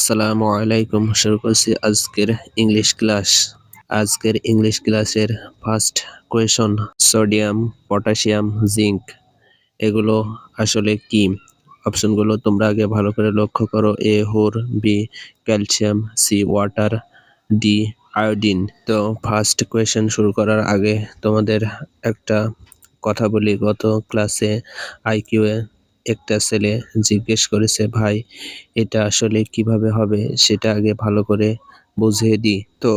আসসালামু আলাইকুম। শুরু করছি আজকের ইংলিশ ক্লাস আজকের ইংলিশ ক্লাসের first question sodium potassium zinc এগুলো আসলে কি? অপশনগুলো তোমরা আগে ভালো করে লক্ষ্য করো। A হোর B calcium C water D iodine তো ফার্স্ট কোয়েশন শুরু করার আগে তোমাদের একটা কথা বলি। গত ক্লাসে আইকিউ এ একটা ছেলে জিজ্ঞেস করেছে, ভাই, এটা আসলে কীভাবে হবে? সেটা আগে ভালো করে বুঝিয়ে দিই তো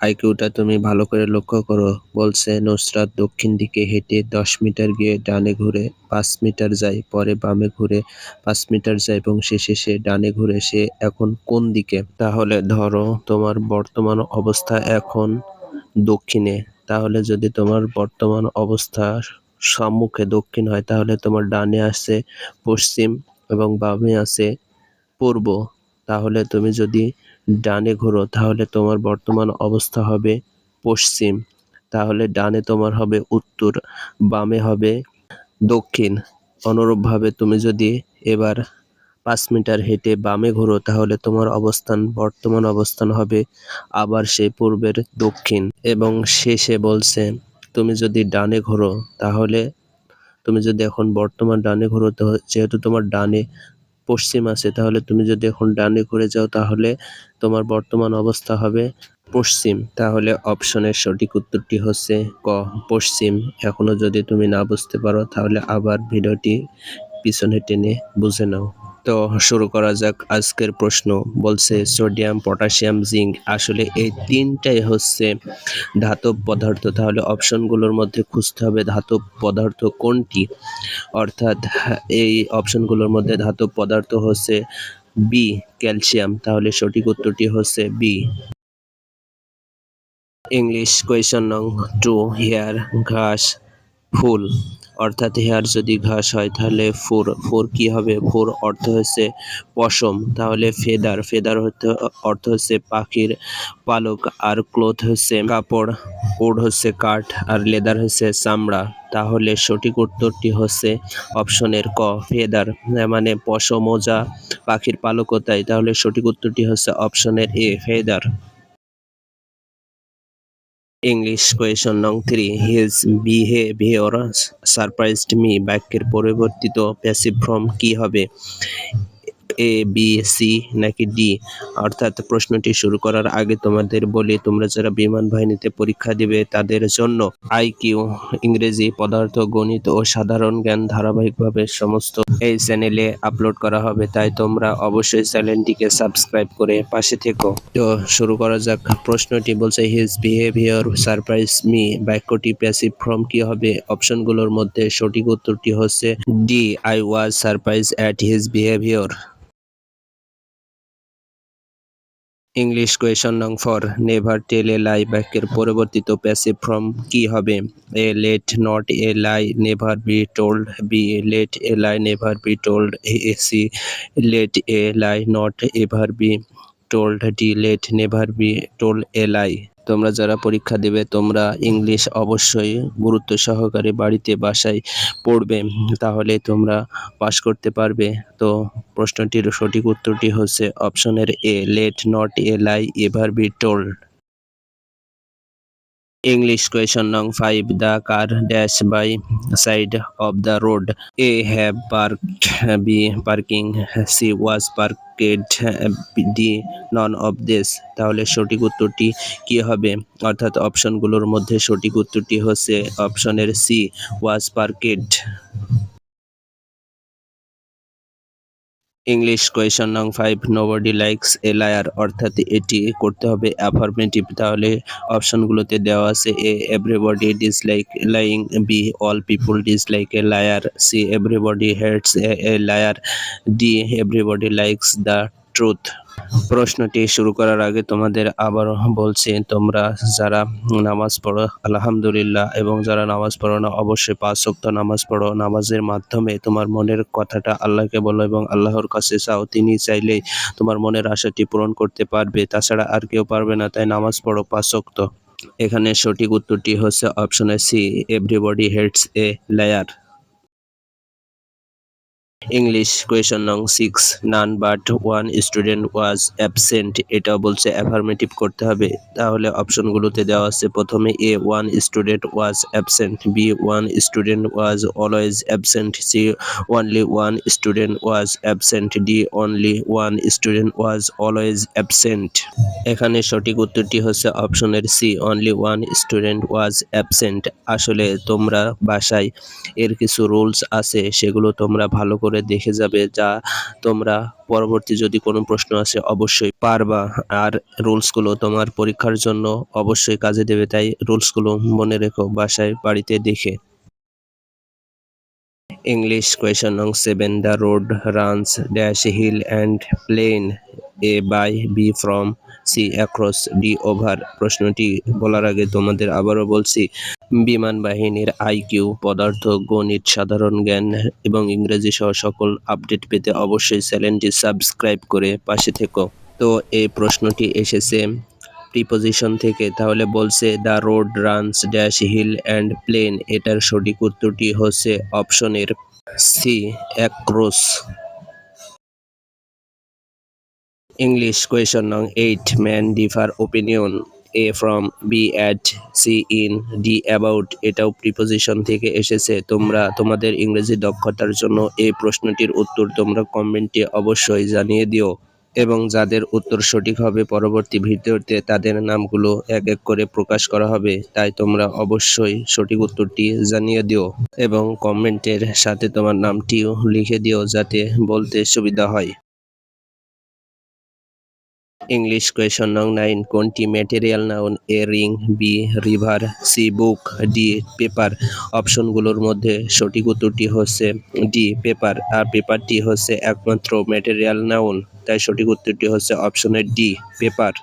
আইকিউটা তুমি ভালো করে লক্ষ্য করো, বলছে, নুসরাত দক্ষিণ দিকে হেঁটে দশ মিটার গিয়ে ডানে ঘুরে পাঁচ মিটার যায়, পরে বামে ঘুরে পাঁচ মিটার যায় এবং শেষে সে ডানে ঘুরে, সে এখন কোন দিকে? তাহলে ধরো তোমার বর্তমান অবস্থা এখন দক্ষিণে। তাহলে যদি তোমার বর্তমান অবস্থা সম্মুখে দক্ষিণ হয়, তাহলে তোমার ডানে আছে পশ্চিম এবং বামে আছে পূর্ব। তাহলে তুমি যদি ডানে ঘোরো, তাহলে তোমার বর্তমান অবস্থা হবে পশ্চিম। তাহলে ডানে তোমার হবে উত্তর, বামে হবে দক্ষিণ। অনুরূপভাবে তুমি যদি এবার পাঁচ মিটার হেঁটে বামে ঘোরো, তাহলে তোমার অবস্থান, বর্তমান অবস্থান হবে আবার সেই পূর্বের দক্ষিণ। এবং শেষে বলছে তুমি যদি ডানে ঘোরো, তাহলে তুমি যদি এখন বর্তমান ডানে ঘোরো যেহেতু তোমার ডানে পশ্চিম আছে, তাহলে তুমি যদি এখন ডানে ঘুরে যাও, তাহলে তোমার বর্তমান অবস্থা হবে পশ্চিম। তাহলে অপশনের সঠিক উত্তরটি হচ্ছে ক, পশ্চিম। এখনও যদি তুমি না বুঝতে পারো, তাহলে আবার ভিডিওটি পিছনে টেনে বুঝে নাও। তো শুরু করা যাক আজকের প্রশ্ন। বলছে, সোডিয়াম, পটাশিয়াম, জিঙ্ক আসলে এই তিনটাই হচ্ছে ধাতব পদার্থ। তাহলে অপশনগুলোর মধ্যে খুঁজতে হবে ধাতব পদার্থ কোনটি? অর্থাৎ এই অপশনগুলোর মধ্যে ধাতব পদার্থ হচ্ছে বি ক্যালসিয়াম। তাহলে সঠিক উত্তরটি হচ্ছে বি ইংলিশ কোয়েশন নং টু হেয়ার ঘাস, ফুল। অর্থাৎ হেয়ার যদি ঘাস হয়, তাহলে ফোর ফোর কি হবে? ফোর অর্থ হচ্ছে পশম। তাহলে ফেদার ফেদার হতে, অর্থ হচ্ছে পাখির পালক, আর ক্লোথ হচ্ছে কাপড় উড হচ্ছে কাঠ, আর লেদার হচ্ছে চামড়া। তাহলে সঠিক উত্তরটি হচ্ছে অপশনের ক, ফেদার। মানে পশম মোজা পাখির পালকও তাই। তাহলে সঠিক উত্তরটি হচ্ছে অপশনের এ, ফেদার। ইংলিশ কোয়েশন নং three his behaviour surprised me বাক্যের পরিবর্তিত প্যাসিভ ফর্ম কি হবে? এ বি সি নাকি ডি অর্থাৎ প্রশ্নটি শুরু করার আগে তোমাদের বলি, তোমরা যারা বিমান বাহিনীতে পরীক্ষা দিবে, তাদের জন্য আইকিউ ইংরেজি পদার্থ, গণিত ও সাধারণ জ্ঞান ধারাবাহিকভাবে সমস্ত এই চ্যানেলে আপলোড করা হবে। তাই তোমরা অবশ্যই চ্যানেলটিকে সাবস্ক্রাইব করে পাশে থেকো। তো শুরু করা যাক। প্রশ্নটি বলছে হিজ বিহেভিয়ার সারপ্রাইজ মি বাক্যটি প্যাসিভ ফর্ম কি হবে? অপশনগুলোর মধ্যে সঠিক উত্তরটি হচ্ছে D I was surprise at his behaviour English question নং four never tell a lie বাক্যের পরিবর্তিত প্যাসিভ ফ্রম কি হবে? A let not a lie never be told B a let a lie never be told a C let a lie not ever be told D let never be told a lie তোমরা যারা পরীক্ষা দেবে, তোমরা English অবশ্যই গুরুত্ব সহকারে বাড়িতে বাসায় পড়বে, তাহলে তোমরা পাশ করতে পারবে। তো প্রশ্নটির সঠিক উত্তরটি হচ্ছে অপশনের A, let not a lie, ever be told. English question number 5 The car dash by side of the road A have parked B parking C was parked D none of this তাহলে সঠিক উত্তরটি কি হবে অর্থাৎ অপশনগুলোর মধ্যে সঠিক উত্তরটি হচ্ছে অপশনের C was parked English question নং five nobody likes a liar অর্থাৎ এটি করতে হবে অ্যাফার্মেটিভ তাহলে অপশনগুলোতে দেওয়া আছে A everybody dislike lying B all people dislike a liar C everybody hates a liar D everybody likes the truth প্রশ্নটি শুরু করার আগে তোমাদের আবারও বলছি, তোমরা যারা নামাজ পড়ো, আলহামদুলিল্লাহ, এবং যারা নামাজ পড়ো না, অবশ্যই পাঁচ শক্ত নামাজ পড়ো। নামাজের মাধ্যমে তোমার মনের কথাটা আল্লাহকে বলো এবং আল্লাহর কাছে চাও, তিনি চাইলেই তোমার মনের আশাটি পূরণ করতে পারবে। তাছাড়া আর কেউ পারবে না, তাই নামাজ পড়ো পাঁচ শক্ত এখানে সঠিক উত্তরটি হচ্ছে অপশনে C, everybody hates a liar. English question নং six none but one student was absent এটাও বলছে অ্যাফার্মেটিভ করতে হবে। তাহলে অপশনগুলোতে দেওয়া আছে, প্রথমে A one student was absent B one student was always absent C only one student was absent D only one student was always absent এখানে সঠিক উত্তরটি হচ্ছে অপশনের C only one student was absent আসলে তোমরা বাসায় এর কিছু রুলস আছে, সেগুলো তোমরা ভালো করে দেখে যাবে যা তোমরা পরবর্তী যদি কোনো প্রশ্ন আসে অবশ্যই পারবা। আর রুলসগুলো তোমার পরীক্ষার জন্য অবশ্যই কাজে দেবে, তাই রুলসগুলো মনে রেখো বাসায় বাড়িতে দেখে। English question on 7 The road runs dash hill and plain A by B from C across D over প্রশ্নটি বলার আগে তোমাদের আবারও বলছি, বিমান বাহিনীর আইকিউ পদার্থ, গণিত, সাধারণ জ্ঞান এবং ইংরেজি সহ সকল আপডেট পেতে অবশ্যই চ্যানেলটি সাবস্ক্রাইব করে পাশে থেকো। তো এই প্রশ্নটি এসেছে প্রিপোজিশন থেকে, তাহলে বলছে the road runs dash hill and plain এটার সঠিক উত্তরটি হচ্ছে অপশনের সি অ্যাক্রোস ইংলিশ কোয়েশন নং eight man differ opinion A from B at C in D about এটাও প্রিপোজিশন থেকে এসেছে। তোমরা তোমাদের ইংরেজি দক্ষতার জন্য এই প্রশ্নটির উত্তর তোমরা কমেন্টে অবশ্যই জানিয়ে দিও এবং যাদের উত্তর সঠিক হবে পরবর্তী ভিডিওতে তাদের নামগুলো এক এক করে প্রকাশ করা হবে, তাই তোমরা অবশ্যই সঠিক উত্তরটি জানিয়ে দিও এবং কমেন্টের সাথে তোমার নামটিও লিখে দিও যাতে বলতে সুবিধা হয়। ইংলিশ কোয়েশন নং নাইন কোনটি material noun A ring B river C book D paper অপশনগুলোর মধ্যে সঠিক উত্তরটি হচ্ছে ডি পেপার আর পেপারটি হচ্ছে একমাত্র ম্যাটেরিয়াল নাউন তাই সঠিক উত্তরটি হচ্ছে অপশনের D paper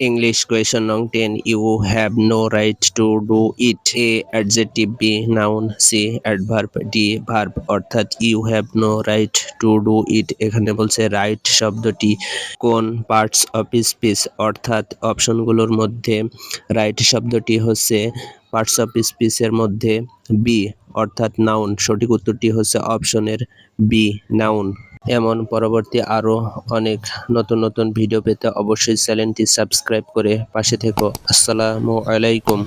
English question nong 10 You have no right to do it. A, adjective, B, noun, C, adverb, D, verb. অর্থাৎ you have no right to do it. এখানে বলছে রাইট শব্দটি কোন পার্টস অফ স্পিচ অর্থাৎ অপশনগুলোর মধ্যে right শব্দটি হচ্ছে parts of স্পিচের মধ্যে বি অর্থাৎ নাউন সঠিক উত্তরটি হচ্ছে অপশনের বি নাউন এমন পরবর্তী আরও অনেক নতুন নতুন ভিডিও পেতে অবশ্যই চ্যানেলটি সাবস্ক্রাইব করে পাশে থেকো। আসসালামু আলাইকুম।